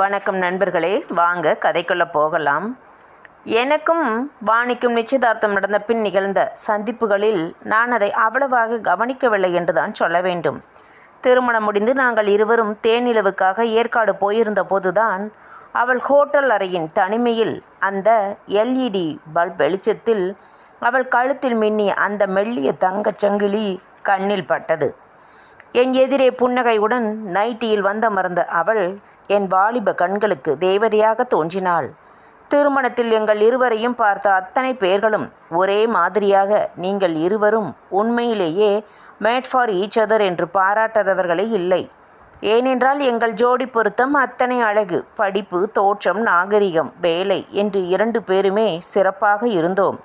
வணக்கம் நண்பர்களே. வாங்க கதைக்குள்ளே போகலாம். எனக்கும் வாணிக்கும் நிச்சயதார்த்தம் நடந்த பின் நிகழ்ந்த சந்திப்புகளில் நான் அதை அவ்வளவாக கவனிக்கவில்லை என்றுதான் சொல்ல வேண்டும். திருமணம் முடிந்து நாங்கள் இருவரும் தேனிலவுக்காக ஏற்காடு போயிருந்த போதுதான் அவள் ஹோட்டல் அறையின் தனிமையில் அந்த எல்இடி பல்ப் வெளிச்சத்தில் அவள் கழுத்தில் மின்னிய அந்த மெல்லிய தங்கச் சங்கிலி கண்ணில் பட்டது. என் எதிரே புன்னகையுடன் நைட்டியில் வந்தமர்ந்த அவள் என் வாலிப கண்களுக்கு தேவதையாக தோன்றினாள். திருமணத்தில் எங்கள் இருவரையும் பார்த்த அத்தனை பேர்களும் ஒரே மாதிரியாக நீங்கள் இருவரும் உண்மையிலேயே மேட் ஃபார் ஈச் அதர் என்று பாராட்டாதவர்களே இல்லை. ஏனென்றால் எங்கள் ஜோடி பொருத்தம் அத்தனை அழகு படிப்பு தோற்றம் நாகரிகம் வேலை என்று இரண்டு பேருமே சிறப்பாக இருந்தோம்.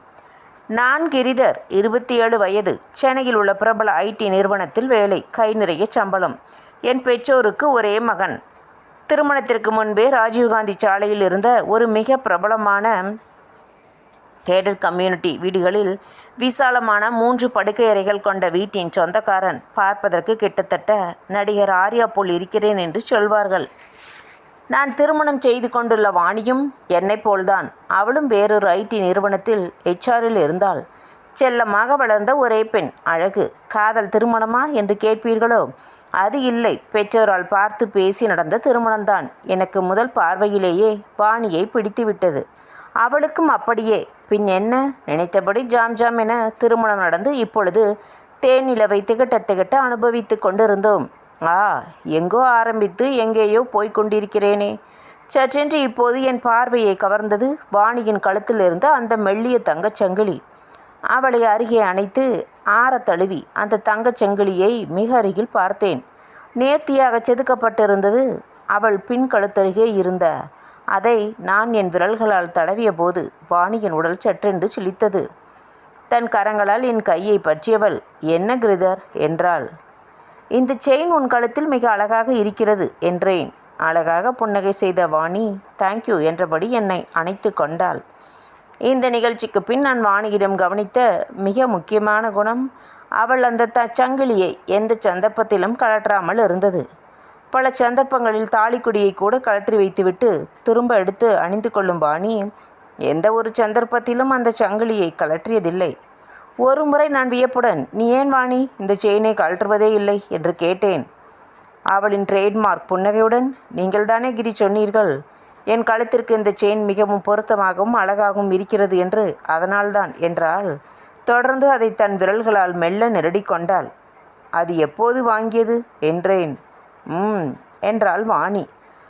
நான் கிரிதர் இருபத்தி ஏழு வயது. சென்னையில் உள்ள பிரபல ஐடி நிறுவனத்தில் வேலை கை நிறைய சம்பளம். என் பெற்றோருக்கு ஒரே மகன். திருமணத்திற்கு முன்பே ராஜீவ்காந்தி சாலையில் இருந்த ஒரு மிக பிரபலமான கேடட் கம்யூனிட்டி வீடுகளில் விசாலமான மூன்று படுக்கை அறைகள் கொண்ட வீட்டின் சொந்தக்காரன் பார்ப்பதற்கு கிட்டத்தட்ட நடிகர் ஆர்யா போல் இருக்கிறேன் என்று சொல்வார்கள். நான் திருமணம் செய்து கொண்டுள்ள வாணியும் என்னைப் போல்தான். அவளும் வேறொரு ஐடி நிறுவனத்தில் ஹெச்ஆரில் இருந்தாள். செல்லமாக வளர்ந்த ஒரே பெண். அழகு. காதல் திருமணமா என்று கேட்பீர்களோ? அது இல்லை. பெற்றோரால் பார்த்து பேசி நடந்த திருமணம்தான். எனக்கு முதல் பார்வையிலேயே வாணியை பிடித்துவிட்டது. அவளுக்கும் அப்படியே. பின் என்ன? நினைத்தபடி ஜாம் ஜாம் என திருமணம் நடந்து இப்பொழுது தேனிலவை திகட்ட திகட்ட அனுபவித்து கொண்டிருந்தோம். ஆ எங்கோ ஆரம்பித்து எங்கேயோ போய்க் கொண்டிருக்கிறேனே சற்றென்று இப்போது என் பார்வையை கவர்ந்தது வாணியின் கழுத்தில் இருந்த அந்த மெல்லிய தங்கச் சங்கிலி. அவளை அருகே அணைத்து ஆற தழுவி அந்த தங்கச் சங்கிலியை மிக அருகில் பார்த்தேன். நேர்த்தியாக செதுக்கப்பட்டிருந்தது அவள் பின் கழுத்தருகே இருந்த. அதை நான் என் விரல்களால் தடவிய போது வாணியின் உடல் சற்றென்று சிலித்தது. தன் கரங்களால் என் கையை பற்றியவள் என்ன கிருதர்? என்றாள். இந்த செயின் உன் கழுத்தில் மிக அழகாக இருக்கிறது என்றேன். அழகாக புன்னகை செய்த வாணி தேங்க்யூ என்றபடி என்னை அணைத்து கொண்டாள். இந்த நிகழ்ச்சிக்கு பின் நான் வாணியிடம் கவனித்த மிக முக்கியமான குணம் அவள் அந்த த சங்கிலியை எந்த சந்தர்ப்பத்திலும் கழற்றாமல் இருந்தது. பல சந்தர்ப்பங்களில் தாலிக்குடியை கூட கழற்றி வைத்துவிட்டு திரும்ப எடுத்து அணிந்து கொள்ளும் வாணி எந்த ஒரு சந்தர்ப்பத்திலும் அந்த சங்கிலியை கழற்றியதில்லை. ஒரு முறை நான் வியப்புடன் நீ ஏன் வாணி? இந்த செயினை கழற்றுவதே இல்லை என்று கேட்டேன். அவளின் ட்ரேட்மார்க் புன்னகையுடன் நீங்கள்தானே கிரி சொன்னீர்கள்? என் கழுத்திற்கு இந்த செயின் மிகவும் பொருத்தமாகவும் அழகாகவும் இருக்கிறது என்று அதனால்தான் என்றால் தொடர்ந்து அதை தன் விரல்களால் மெல்ல நெருடி கொண்டாள். அது எப்போது வாங்கியது? என்றேன். ம் என்றாள் வாணி.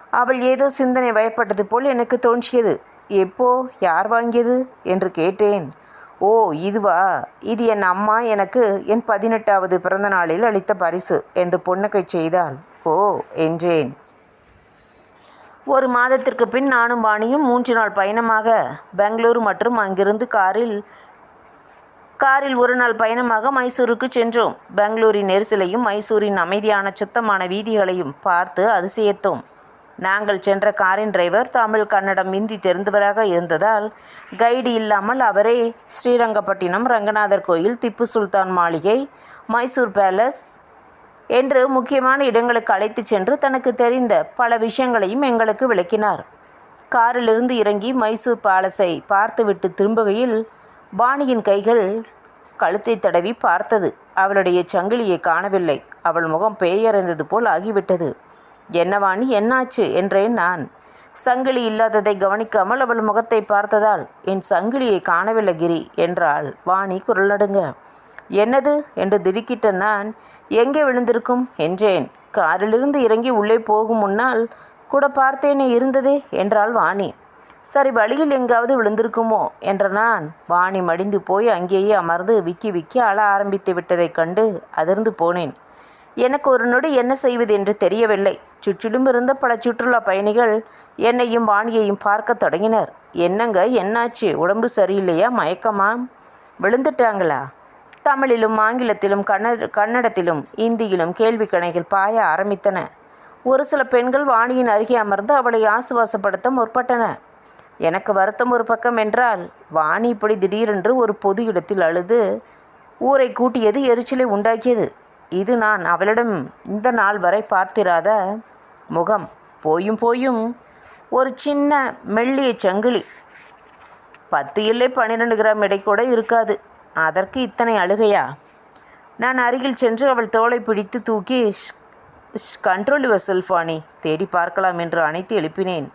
அவள் ஏதோ சிந்தனை வயப்பட்டது போல் எனக்கு தோன்றியது. எப்போ? யார் வாங்கியது? என்று கேட்டேன். ஓ இதுவா? இது என் அம்மா எனக்கு என் பதினெட்டாவது பிறந்த நாளில் அளித்த பரிசு என்று பொண்ணுக்கை செய்தாள். ஓ என்றேன். ஒரு மாதத்திற்கு பின் நானும் வாணியும் மூன்று நாள் பயணமாக பெங்களூரு மற்றும் அங்கிருந்து காரில் காரில் ஒரு நாள் பயணமாக மைசூருக்கு சென்றோம். பெங்களூரின் நெரிசலையும் மைசூரின் அமைதியான சுத்தமான வீதிகளையும் பார்த்து அதிசயத்தோம். நாங்கள் சென்ற காரின் டிரைவர் தமிழ் கன்னடம் இந்தி தெரிந்தவராக இருந்ததால் கைடு இல்லாமல் அவரே ஸ்ரீரங்கப்பட்டினம் ரங்கநாதர் கோயில் திப்பு சுல்தான் மாளிகை மைசூர் பேலஸ் என்று முக்கியமான இடங்களுக்கு அழைத்து சென்று தனக்கு தெரிந்த பல விஷயங்களையும் எங்களுக்கு விளக்கினார். காரிலிருந்து இறங்கி மைசூர் பேலஸை பார்த்துவிட்டு திரும்புகையில் பாணியின் கைகள் கழுத்தை தடவி பார்த்தது. அவளுடைய சங்கிலியை காணவில்லை. அவள் முகம் பேயறைந்தது போல் ஆகிவிட்டது. என்ன வாணி என்னாச்சு? என்றேன் நான். சங்கிலி இல்லாததை கவனிக்காமல் அவள் முகத்தை பார்த்ததால் என் சங்கிலியை காணவில்லை கிரி என்றாள். வாணி குரலடுங்க. என்னது? என்று திடுக்கிட்ட நான் எங்கே விழுந்திருக்கும்? என்றேன். காரிலிருந்து இறங்கி உள்ளே போகும் முன்னால் கூட பார்த்தேனே இருந்ததே என்றாள் வாணி. சரி வழியில் எங்காவது விழுந்திருக்குமோ? என்ற நான் வாணி மடிந்து போய் அங்கேயே அமர்ந்து விக்கி விக்கி அழ ஆரம்பித்து விட்டதைக் கண்டு அதிர்ந்து போனேன். எனக்கு ஒரு நொடி என்ன செய்வது என்று தெரியவில்லை. சுற்றிலும் இருந்த பல சுற்றுலா பயணிகள் என்னையும் வாணியையும் பார்க்க தொடங்கினர். என்னங்க என்னாச்சு? உடம்பு சரியில்லையா? மயக்கமா? விழுந்துட்டாங்களா? தமிழிலும் ஆங்கிலத்திலும் கன்னட கன்னடத்திலும் இந்தியிலும் கேள்வி கணைகள் பாய ஆரம்பித்தன. ஒரு சில பெண்கள் வாணியின் அருகே அமர்ந்து அவளை ஆசுவாசப்படுத்த முற்பட்டன. எனக்கு வருத்தம் ஒரு பக்கம் என்றால் வாணி இப்படி திடீரென்று ஒரு பொது இடத்தில் அழுது ஊரை கூட்டியது எரிச்சலை உண்டாக்கியது. இது நான் அவளிடம் இந்த நாள் வரை பார்த்திராத முகம் போயும் போயும் ஒரு சின்ன மெல்லிய சங்கிலி. பத்து இல்லை பன்னிரெண்டு கிராம் எடை கூட இருக்காது. அதற்கு இத்தனை அழுகையா? நான் அருகில் சென்று அவள் தோலை பிடித்து தூக்கி கண்ட்ரோல் யுவர் செல்ஃபானி தேடி பார்க்கலாம் என்று அனைத்து எழுப்பினேன்.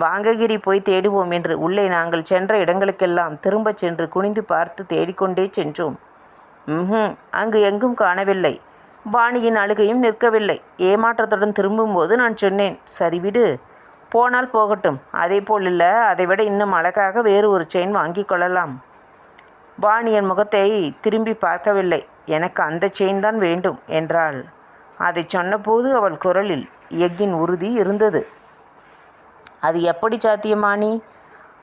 வாங்ககிரி போய் தேடுவோம் என்று. உள்ளே நாங்கள் சென்ற இடங்களுக்கெல்லாம் திரும்பச் சென்று குனிந்து பார்த்து தேடிக்கொண்டே சென்றோம். ம் அங்கு எங்கும் காணவில்லை. வாணியின் அழுகையும் நிற்கவில்லை. ஏமாற்றத்துடன் திரும்பும்போது நான் சொன்னேன் சரி விடு. போனால் போகட்டும். அதே போல் இல்லை. அதைவிட இன்னும் அழகாக வேறு ஒரு செயின் வாங்கி கொள்ளலாம். வாணியன் முகத்தை திரும்பி பார்க்கவில்லை. எனக்கு அந்த செயின் தான் வேண்டும் என்றாள். அதை சொன்னபோது அவள் குரலில் எஃகின் உறுதி இருந்தது. அது எப்படி சாத்தியமானி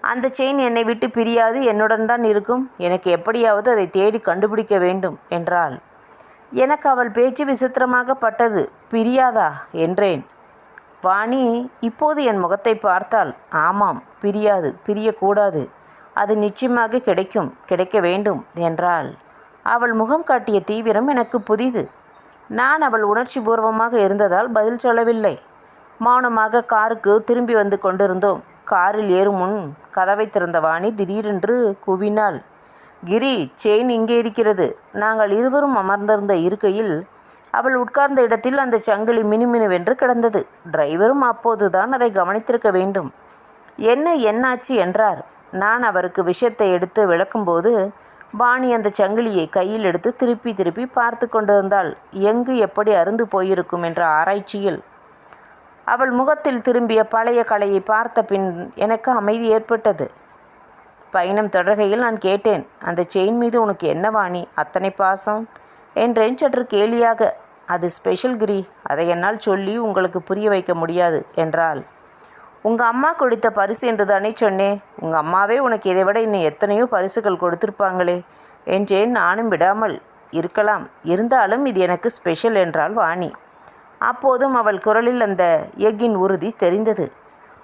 அந்த செயின் என்னை விட்டு பிரியாது. என்னுடன் தான் இருக்கும். எனக்கு எப்படியாவது அதை தேடி கண்டுபிடிக்க வேண்டும் என்றாள். எனக்கு அவள் பேச்சு விசித்திரமாக பட்டது. பிரியாதா? என்றேன். வாணி இப்போது என் முகத்தை பார்த்தால் ஆமாம் பிரியாது பிரியக்கூடாது. அது நிச்சயமாக கிடைக்கும் கிடைக்க வேண்டும் என்றாள். அவள் முகம் காட்டிய தீவிரம் எனக்கு புதிது. நான் அவள் உணர்ச்சி பூர்வமாக இருந்ததால் பதில் சொல்லவில்லை. மௌனமாக காருக்கு திரும்பி வந்து கொண்டிருந்தோம். காரில் ஏறும் முன் கதவை திறந்த வாணி திடீரென்று குவினாள். கிரி செயின் இங்கே இருக்கிறது. நாங்கள் இருவரும் அமர்ந்திருந்த இருக்கையில் அவள் உட்கார்ந்த இடத்தில் அந்த சங்கிலி மினுமினுவென்று கிடந்தது. டிரைவரும் அப்போதுதான் அதை கவனித்திருக்க வேண்டும். என்ன என்னாச்சு? என்றார். நான் அவருக்கு விஷயத்தை எடுத்து விளக்கும்போது பாணி அந்த சங்கிலியை கையில் எடுத்து திருப்பி திருப்பி பார்த்து கொண்டிருந்தாள். எங்கு எப்படி அருந்து போயிருக்கும்? என்ற ஆராய்ச்சியில். அவள் முகத்தில் திரும்பிய பழைய கலையை பார்த்த பின் எனக்கு அமைதி ஏற்பட்டது. பயணம் தொடர்கையில் நான் கேட்டேன் அந்த செயின் மீது உனக்கு என்ன வாணி? அத்தனை பாசம்? என்றேன் சற்று கேலியாக. அது ஸ்பெஷல் கிரி அதை என்னால் சொல்லி உங்களுக்கு புரிய வைக்க முடியாது என்றாள். உங்கள் அம்மா கொடுத்த பரிசு என்று தானே சொன்னேன். உங்கள் அம்மாவே உனக்கு இதை விட இன்னும் எத்தனையோ பரிசுகள் கொடுத்திருப்பாங்களே என்றேன். நானும் விடாமல் இருக்கலாம். இருந்தாலும் இது எனக்கு ஸ்பெஷல் என்றாள் வாணி. அப்போதும் அவள் குரலில் அந்த எக்கின் உறுதி தெரிந்தது.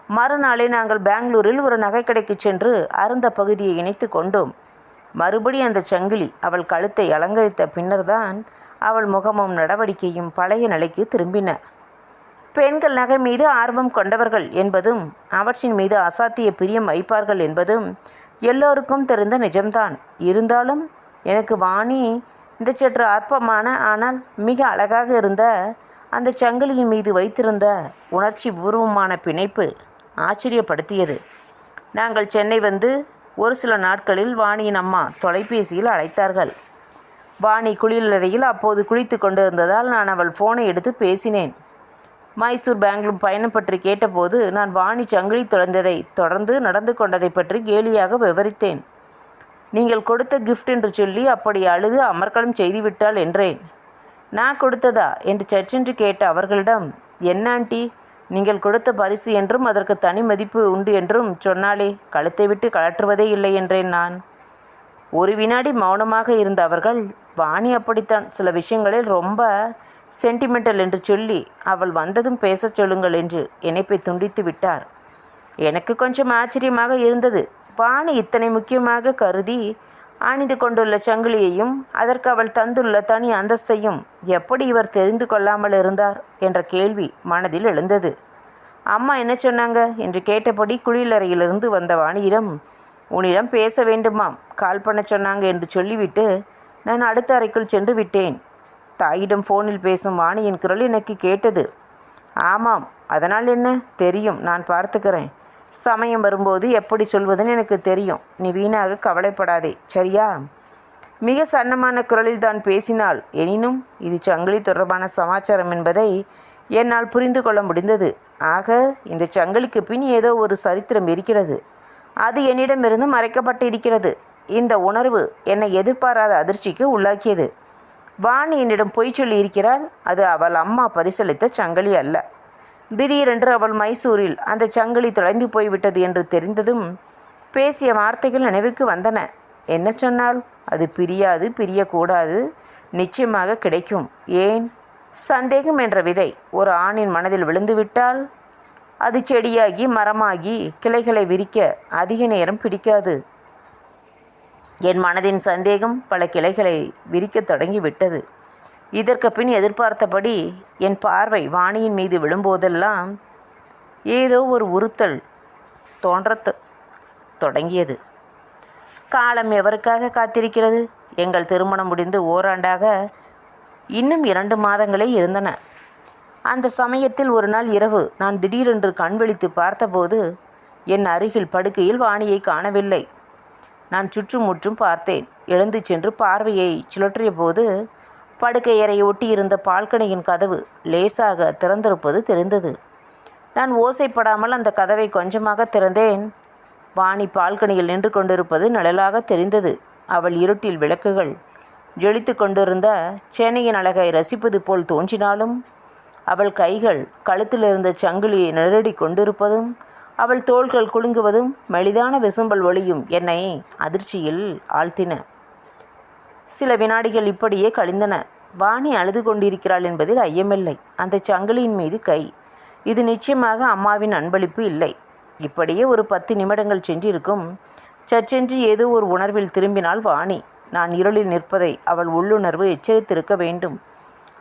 மறுநாளே நாங்கள் பெங்களூரில் ஒரு நகைக்கடைக்கு சென்று அருந்த பகுதியை இணைத்து கொண்டோம். மறுபடி அந்த சங்கிலி அவள் கழுத்தை அலங்கரித்த பின்னர்தான் அவள் முகமும் நடவடிக்கையும் பழைய நிலைக்கு திரும்பின. பெண்கள் நகை மீது ஆர்வம் கொண்டவர்கள் என்பதும் அவற்றின் மீது அசாத்திய பிரியம் வைப்பார்கள் என்பதும் எல்லோருக்கும் தெரிந்த நிஜம்தான். இருந்தாலும் எனக்கு வாணி இந்த சற்று அற்பமான ஆனால் மிக அழகாக இருந்த அந்த சங்கிலியின் மீது வைத்திருந்த உணர்ச்சி பூர்வமான பிணைப்பு ஆச்சரியப்படுத்தியது. நாங்கள் சென்னை வந்து ஒரு சில நாட்களில் வாணியின் அம்மா தொலைபேசியில் அழைத்தார்கள். வாணி குளியலறையில் அப்போது குளித்து கொண்டிருந்ததால் நான் அவள் ஃபோனை எடுத்து பேசினேன். மைசூர் பெங்களூர் பயணம் பற்றி கேட்டபோது நான் வாணி சங்கிலி தொலைந்ததை தொடர்ந்து நடந்து கொண்டதை பற்றி கேலியாக விவரித்தேன். நீங்கள் கொடுத்த கிஃப்ட் என்று சொல்லி அப்படி அழுது அமர்க்களம் செய்துவிட்டாள் என்றேன். நான் கொடுத்ததா? என்று சற்றென்று கேட்ட அவர்களிடம் என்ன ஆண்டி? நீங்கள் கொடுத்த பரிசு என்றும் அதற்கு தனி மதிப்பு உண்டு என்றும் சொன்னாலே கழுத்தை விட்டு கழற்றுவதே இல்லை என்றேன் நான். ஒரு வினாடி மௌனமாக இருந்த அவர்கள் வாணி அப்படித்தான் சில விஷயங்களில் ரொம்ப சென்டிமெண்டல் என்று சொல்லி அவள் வந்ததும் பேசச் சொல்லுங்கள் என்று இணைப்பை துண்டித்து விட்டார். எனக்கு கொஞ்சம் ஆச்சரியமாக இருந்தது. வாணி இத்தனை முக்கியமாக கருதி அணிந்து கொண்டுள்ள சங்கிலியையும் அதற்கு அவள் தந்துள்ள தனி அந்தஸ்தையும் எப்படி இவர் தெரிந்து கொள்ளாமல் இருந்தார்? என்ற கேள்வி மனதில் எழுந்தது. அம்மா என்ன சொன்னாங்க? என்று கேட்டபடி குளியலறையிலிருந்து வந்த வாணியிடம் உன்னிடம் பேச வேண்டுமாம். கால் பண்ண சொன்னாங்க என்று சொல்லிவிட்டு நான் அடுத்த அறைக்குள் சென்று விட்டேன் தாயிடம் ஃபோனில் பேசும் வாணியின் குரல் எனக்கு கேட்டது. ஆமாம். அதனால் என்ன? தெரியும். நான் பார்த்துக்கிறேன். சமயம் வரும்போது எப்படி சொல்வதுன்னு எனக்கு தெரியும். நீ வீணாக கவலைப்படாதே. சரியா? மிக சன்னமான குரலில் தான் பேசினாள். எனினும் இது சங்கிலி தொடர்பான சமாச்சாரம் என்பதை என்னால் புரிந்து கொள்ள முடிந்தது. ஆக இந்த சங்கிலிக்கு பின் ஏதோ ஒரு சரித்திரம் இருக்கிறது. அது என்னிடமிருந்து மறைக்கப்பட்டு இருக்கிறது இந்த உணர்வு என்னை எதிர்பாராத அதிர்ச்சிக்கு உள்ளாக்கியது. வாணி என்னிடம் பொய் சொல்லி இருக்கிறாள் அது அவள் அம்மா பரிசளித்த சங்கிலி அல்ல. திடீரென்று அவள் மைசூரில் அந்த சங்கிலி தொலைந்து போய்விட்டது என்று தெரிந்ததும் பேசிய வார்த்தைகள் நினைவுக்கு வந்தன. என்ன சொன்னால்? அது பிரியாது பிரியக்கூடாது நிச்சயமாக கிடைக்கும். ஏன்? சந்தேகம் என்ற விதை ஒரு ஆணின் மனதில் விழுந்துவிட்டால் அது செடியாகி மரமாகி கிளைகளை விரிக்க அதிக நேரம் பிடிக்காது. என் மனதின் சந்தேகம் பல கிளைகளை விரிக்கத் தொடங்கிவிட்டது. இதற்கு பின் எதிர்பார்த்தபடி என் பார்வை வாணியின் மீது விழும்போதெல்லாம் ஏதோ ஒரு உறுத்தல் தோன்றத் தொ- தொடங்கியது. காலம் எவருக்காக காத்திருக்கிறது? எங்கள் திருமணம் முடிந்து ஓராண்டாக இன்னும் இரண்டு மாதங்களே இருந்தன. அந்த சமயத்தில் ஒரு நாள் இரவு நான் திடீரென்று கண் விழித்து பார்த்தபோது என் அருகில் படுக்கையில் வாணியை காணவில்லை. நான் சுற்றுமுற்றும் பார்த்தேன். எழுந்து சென்று பார்வையை சுழற்றிய போது படுக்கையறை ஒட்டியிருந்த பால்கனியின் கதவு லேசாக திறந்திருப்பது தெரிந்தது. நான் ஓசைப்படாமல் அந்த கதவை கொஞ்சமாக திறந்தேன். வாணி பால்கனியில் நின்று கொண்டிருப்பது நிழலாக தெரிந்தது. அவள் இருட்டில் விளக்குகள் ஜொலித்து கொண்டிருந்த சேனையின் அழகை ரசிப்பது போல் தோன்றினாலும் அவள் கைகள் கழுத்தில் இருந்த சங்கிலியை நிழறடி கொண்டிருப்பதும் அவள் தோள்கள் குலுங்குவதும் மெலிதான விசும்பல் ஒளியும் என்னை அதிர்ச்சியில் ஆழ்த்தின. சில வினாடிகள் இப்படியே கழிந்தன. வாணி அழுது கொண்டிருக்கிறாள் என்பதில் ஐயமில்லை. அந்த சங்கிலியின் மீது கை. இது நிச்சயமாக அம்மாவின் அன்பளிப்பு இல்லை. இப்படியே ஒரு பத்து நிமிடங்கள் சென்றிருக்கும். சச்சென்று ஏதோ ஒரு உணர்வில் திரும்பினாள் வாணி. நான் இருளில் நிற்பதை அவள் உள்ளுணர்வு எச்சரித்திருக்க வேண்டும்.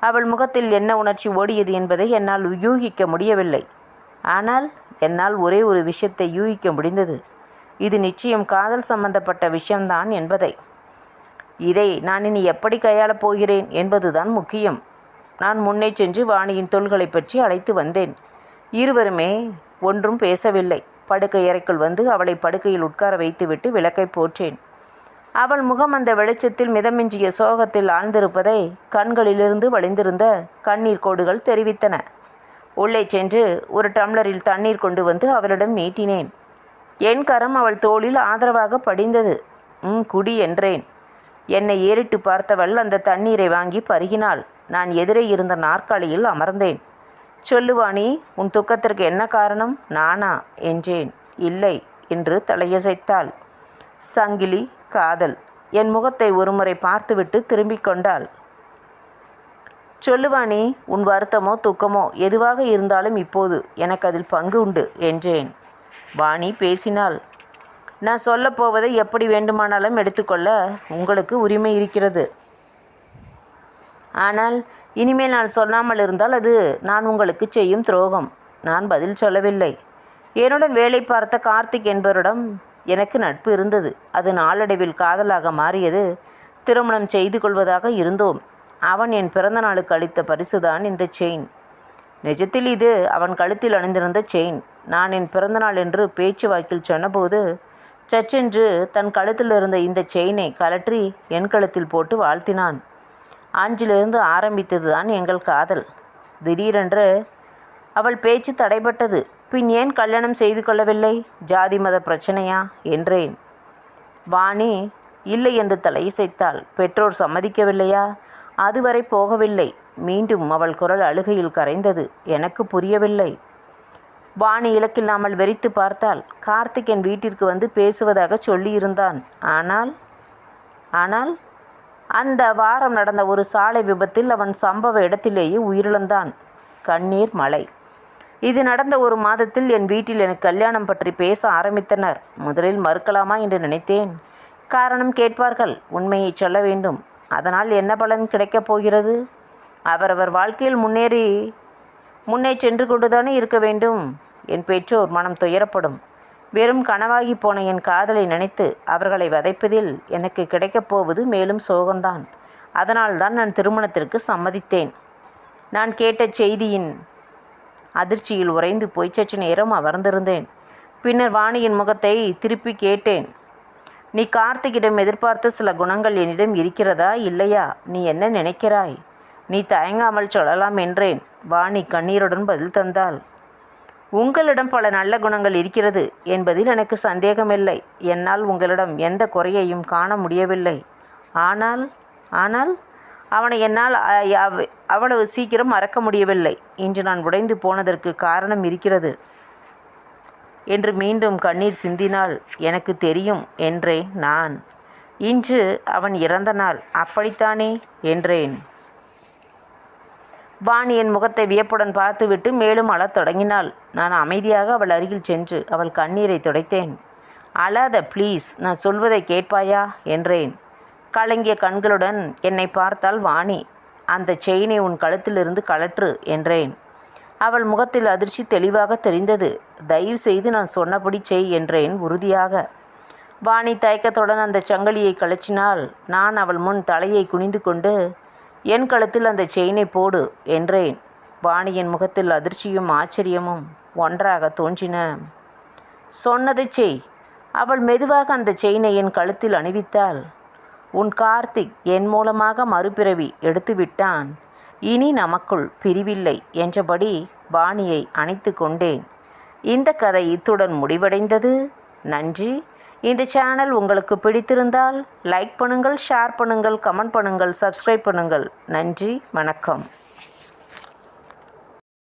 அவள் முகத்தில் என்ன உணர்ச்சி ஓடியது என்பதை என்னால் யூகிக்க முடியவில்லை. ஆனால் என்னால் ஒரே ஒரு விஷயத்தை யூகிக்க முடிந்தது. இது நிச்சயம் காதல் சம்பந்தப்பட்ட விஷயம்தான் என்பதை. இதை நான் இனி எப்படி கையாளப் போகிறேன் என்பதுதான் முக்கியம். நான் முன்னே சென்று வாணியின் தொல்களை பற்றி அழைத்து வந்தேன். இருவருமே ஒன்றும் பேசவில்லை. படுக்கை அறைக்குள் வந்து அவளை படுக்கையில் உட்கார வைத்துவிட்டு விளக்கை போற்றேன். அவள் முகம் அந்த வெளிச்சத்தில் மிதமிஞ்சிய சோகத்தில் ஆழ்ந்திருப்பதை கண்களிலிருந்து வழிந்திருந்த கண்ணீர் கோடுகள் தெரிவித்தன. உள்ளே சென்று ஒரு டம்ளரில் தண்ணீர் கொண்டு வந்து அவளிடம் நீட்டினேன். என் கரம் அவள் தோளில் ஆதரவாக படிந்தது. ம் குடி என்றேன். என்னை ஏறிட்டு பார்த்தவள் அந்த தண்ணீரை வாங்கி பருகினாள். நான் எதிரே இருந்த நாற்காலியில் அமர்ந்தேன். சொல்லுவாணி உன் துக்கத்திற்கு என்ன காரணம்? நானா? என்றேன். இல்லை என்று தலையசைத்தாள். சங்கிலி காதல். என் முகத்தை ஒருமுறை பார்த்துவிட்டு திரும்பிக் கொண்டாள். சொல்லுவாணி உன் வருத்தமோ துக்கமோ எதுவாக இருந்தாலும் இப்போது எனக்கு அதில் பங்கு உண்டு என்றேன். வாணி பேசினாள். நான் சொல்லப் போவதை எப்படி வேண்டுமானாலும் எடுத்துக்கொள்ள உங்களுக்கு உரிமை இருக்கிறது. ஆனால் இனிமேல் நான் சொல்லாமல் இருந்தால் அது நான் உங்களுக்கு செய்யும் துரோகம். நான் பதில் சொல்லவில்லை. என்னுடன் வேலை பார்த்த கார்த்திக் என்பவரிடம் எனக்கு நட்பு இருந்தது. அது நாளடைவில் காதலாக மாறியது. திருமணம் செய்து கொள்வதாக இருந்தோம். அவன் என் பிறந்த நாளுக்கு அளித்த பரிசுதான் இந்த செயின். நிஜத்தில் இது அவன் கழுத்தில் அணிந்திருந்த செயின். நான் என் பிறந்தநாள் என்று பேச்சு வாக்கில் சொன்னபோது சச்சென்று தன் கழுத்தில் இருந்த இந்த செயினை கழற்றி என் கழுத்தில் போட்டு வாழ்த்தினான். ஆஞ்சிலிருந்து ஆரம்பித்தது தான் எங்கள் காதல். திடீரென்று அவள் பேச்சு தடைபட்டது. பின் ஏன் கல்யாணம் செய்து கொள்ளவில்லை? ஜாதி மத பிரச்சனையா? என்றேன். வாணி இல்லை என்று தலையசைத்தாள். பெற்றோர் சம்மதிக்கவில்லையா? அதுவரை போகவில்லை. மீண்டும் அவள் குரல் அழுகையில் கரைந்தது. எனக்கு புரியவில்லை. வாணி இலக்கில்லாமல் வெறித்து பார்த்தால் கார்த்திக் என் வீட்டிற்கு வந்து பேசுவதாக சொல்லியிருந்தான். ஆனால் ஆனால் அந்த வாரம் நடந்த ஒரு சாலை விபத்தில் அவன் சம்பவ இடத்திலேயே உயிரிழந்தான். கண்ணீர் மலை இது நடந்த ஒரு மாதத்தில் என் வீட்டில் எனக்கு கல்யாணம் பற்றி பேச ஆரம்பித்தனர். முதலில் மறுக்கலாமா என்று நினைத்தேன். காரணம் கேட்பார்கள். உண்மையை சொல்ல வேண்டும். அதனால் என்ன பலன் கிடைக்கப் போகிறது? அவரவர் வாழ்க்கையில் முன்னேறி முன்னே சென்று கொண்டுதானே இருக்க வேண்டும்? என் பெற்றோர் மனம் துயரப்படும். வெறும் கனவாகி போன என் காதலை நினைத்து அவர்களை வதைப்பதில் எனக்கு கிடைக்கப் போவது மேலும் சோகம்தான். அதனால்தான் நான் திருமணத்திற்கு சம்மதித்தேன். நான் கேட்ட செய்தியின் அதிர்ச்சியில் உறைந்து போய் சற்று நேரம் அமர்ந்திருந்தேன். பின்னர் வாணியின் முகத்தை திருப்பி கேட்டேன். நீ கார்த்திகிடம் எதிர்பார்த்த சில குணங்கள் என்னிடம் இருக்கிறதா இல்லையா? நீ என்ன நினைக்கிறாய்? நீ தயங்காமல் சொல்லலாம் என்றேன். வாணி கண்ணீருடன் பதில் தந்தாள். உங்களிடம் பல நல்ல குணங்கள் இருக்கிறது என்பதில் எனக்கு சந்தேகமில்லை. என்னால் உங்களிடம் எந்த குறையையும் காண முடியவில்லை. ஆனால் ஆனால் அவனை என்னால் அவ- அவ்வளவு சீக்கிரம் மறக்க முடியவில்லை. இன்று நான் உடைந்து போனதற்கு காரணம் இருக்கிறது என்று மீண்டும் கண்ணீர் சிந்தினால் எனக்கு தெரியும் என்றேன் நான். இன்று அவன் இறந்த நாள். அப்படித்தானே? என்றேன். வாணி என் முகத்தை வியப்புடன் பார்த்துவிட்டு மேலும் அழத் தொடங்கினாள். நான் அமைதியாக அவள் அருகில் சென்று அவள் கண்ணீரை துடைத்தேன். அழாத ப்ளீஸ் நான் சொல்வதை கேட்பாயா? என்றேன். கலங்கிய கண்களுடன் என்னை பார்த்தாள் வாணி அந்த செயினை உன் கழுத்திலிருந்து கழற்று என்றேன். அவள் முகத்தில் அதிர்ச்சி தெளிவாக தெரிந்தது. தயவு செய்து நான் சொன்னபடி செய் என்றேன் உறுதியாக. வாணி தயக்கத்துடன் அந்த சங்கிலியை கழச்சினால் நான் அவள் முன் தலையை குனிந்து கொண்டு என் கழுத்தில் அந்த செயினை போடு என்றேன். வாணியின் முகத்தில் அதிர்ச்சியும் ஆச்சரியமும் ஒன்றாக தோன்றின. சொன்னது செய். அவள் மெதுவாக அந்த செயினை என் கழுத்தில் அணிவித்தாள். உன் கார்த்திக் என் மூலமாக மறுபிறவி எடுத்துவிட்டான். இனி நமக்குள் பிரிவில்லை என்றபடி வாணியை அணைத்து கொண்டேன். இந்த கதை இத்துடன் முடிவடைந்தது. நன்றி. இந்த சேனல் உங்களுக்கு பிடித்திருந்தால் லைக் பண்ணுங்கள் ஷேர் பண்ணுங்கள் கமெண்ட் பண்ணுங்கள் சப்ஸ்கிரைப் பண்ணுங்கள். நன்றி வணக்கம்.